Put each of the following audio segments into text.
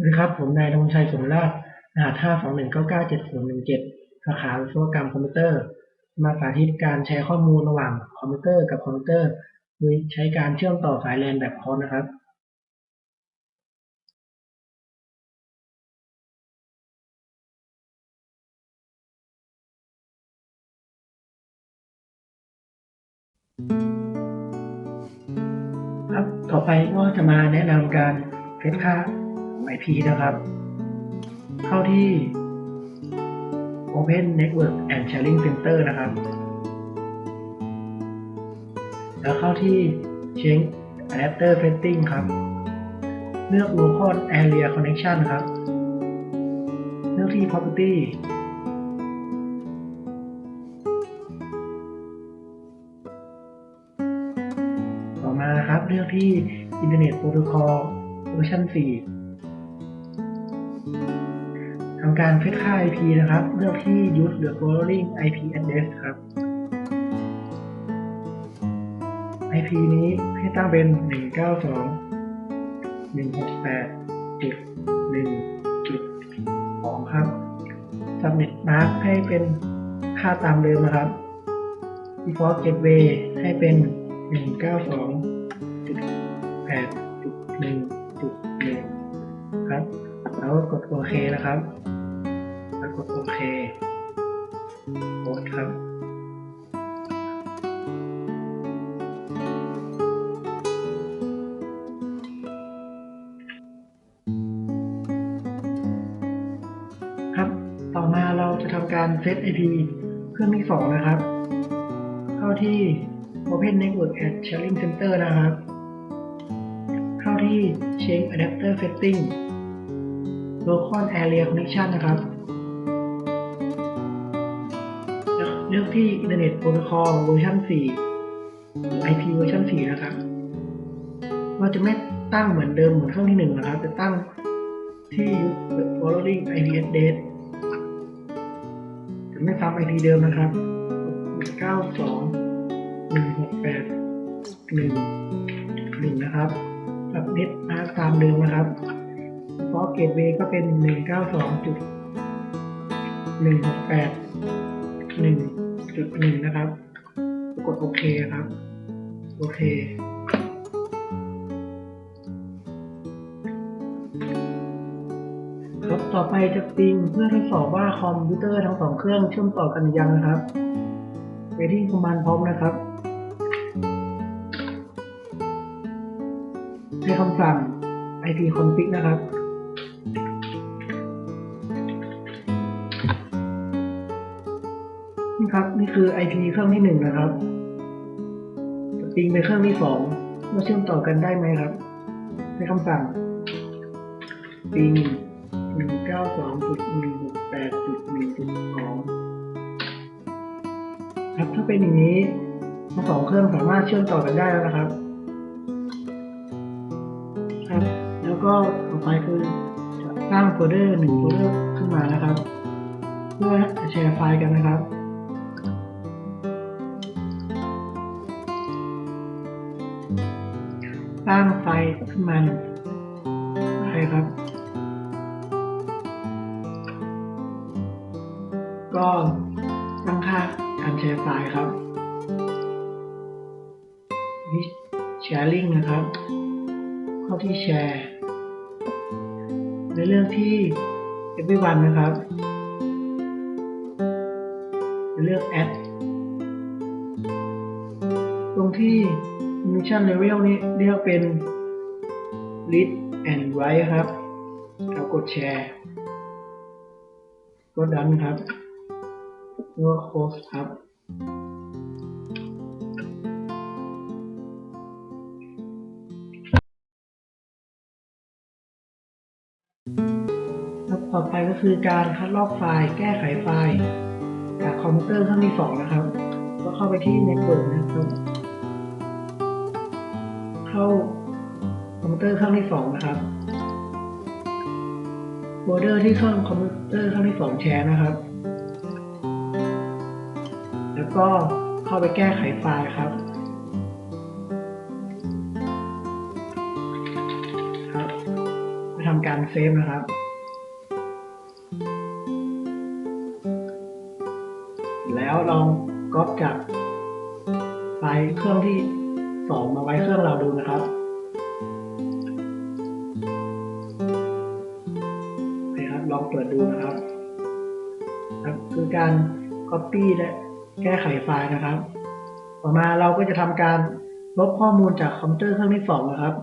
สวัสดีครับ ผมนายธงชัยสมราชรหัส521997017สาขาวิศวกรรมคอมพิวเตอร์ มาสาธิตการแชร์ข้อมูลระหว่างคอมพิวเตอร์กับคอมพิวเตอร์ โดยใช้การเชื่อมต่อสายแลนแบบคอร์สนะครับ ครับ ต่อไปก็จะมาแนะนำการเซตค่า IP นะครับ เข้าที่ Open Network and Sharing Center นะครับ แล้วเข้าที่ Change Adapter Setting ครับ เลือก Local Area Connection ครับ เลือกที่ Property ต่อมานะครับ เลือกที่ Internet Protocol เวอร์ชัน4ำการเซตค่า IP นะครับ เลือกที่ Use the following IP address ครับ IP นี้ให้ตั้งเป็น 192.168.1.2 ครับ Subnet Mask ให้เป็นค่าตามเดิมนะครับ Default Gateway ให้เป็น 192.8.1.1 ครับ แล้วกดโอเคนะครับ แล้วกดโอเคกดครับครับต่อมาเราจะทำการเซต IP เครื่องที่สองนะครับ เข้าที่ Open Network and Sharing Center นะครับ เข้าที่ Change Adapter Setting Local Area Connection นะครับ เลือกที่ Internet Protocol เวอร์ชัน4 IP เวอร์ชัน4นะครับ เราจะไม่ตั้งเหมือนเดิมเหมือนเครื่องที่1นะครับ จะตั้งที่ following IP address จะไม่ซ้ำ IP เดิมนะครับ 92 168 1 1 นะครับกับเน็ตมาตามเดิมนะครับเพราะเกตเวย์ก็เป็น 192.168 1.1 นะครับ กดโอเคครับ โอเค ครับต่อไปจะปิงเพื่อทดสอบว่าคอมพิวเตอร์ทั้งสองเครื่องเชื่อมต่อกันยังนะครับไปที่คอมมานด์พร้อมนะครับให้คำสั่ง ipconfig นะครับ นี่ครับ นี่คือ IP เครื่องที่หนึ่งนะครับจะปิงไปเครื่องที่สองว่าเชื่อมต่อกันได้ไหมครับให้คำสั่งปิง192.168.1.2ครับถ้าเป็นอย่างนี้ทั้งสองเครื่องสามารถเชื่อมต่อกันได้แล้วนะครับ ครับ แล้วก็ต่อไปคือจะสร้างโฟลเดอร์หนึ่งโฟลเดอร์ขึ้นมานะครับ เพื่อจะแชร์ไฟล์กันนะครับ ร้างไฟขึ้นมาหนึ่ครับ ก็ตั้งค่าการแชร์ไฟล์ครับที่ sharing นะครับเข้าที่แชร์ในเรื่องที่ everyone นะครับในเลือก add ตรงที่ mission level นี้เรียกเป็น read and write ครับแล้วกดแชร์กดดันครับแล้วก็ close ครับต่อไปก็คือการคัดลอกไฟล์ แก้ไขไฟล์ จากคอมพิวเตอร์เครื่องที่สองนะครับ ก็เข้าไปที่ Network นะครับ เข้าคอมพิวเตอร์เครื่องที่สองนะครับโฟลเดอร์ที่เครื่องคอมพิวเตอร์เครื่องที่สองแชร์นะครับ แล้วก็เข้าไปแก้ไขไฟล์ครับครับทำการเซฟนะครับแล้วลองก๊อปจากไฟล์เครื่องที่ สองมาไว้เครื่องเราดูนะครับโอเคครับ ลองเปิดดูนะครับครับคือการ Copy และแก้ไขไฟล์นะครับ ต่อมาเราก็จะทำการลบข้อมูลจากคอมพิวเตอร์เครื่องที่สองนะครับ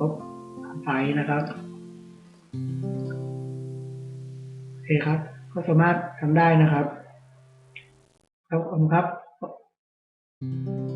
ลบไฟล์นะครับโอเคครับ ก็สามารถทำได้นะครับ ครับขอบคุณครับ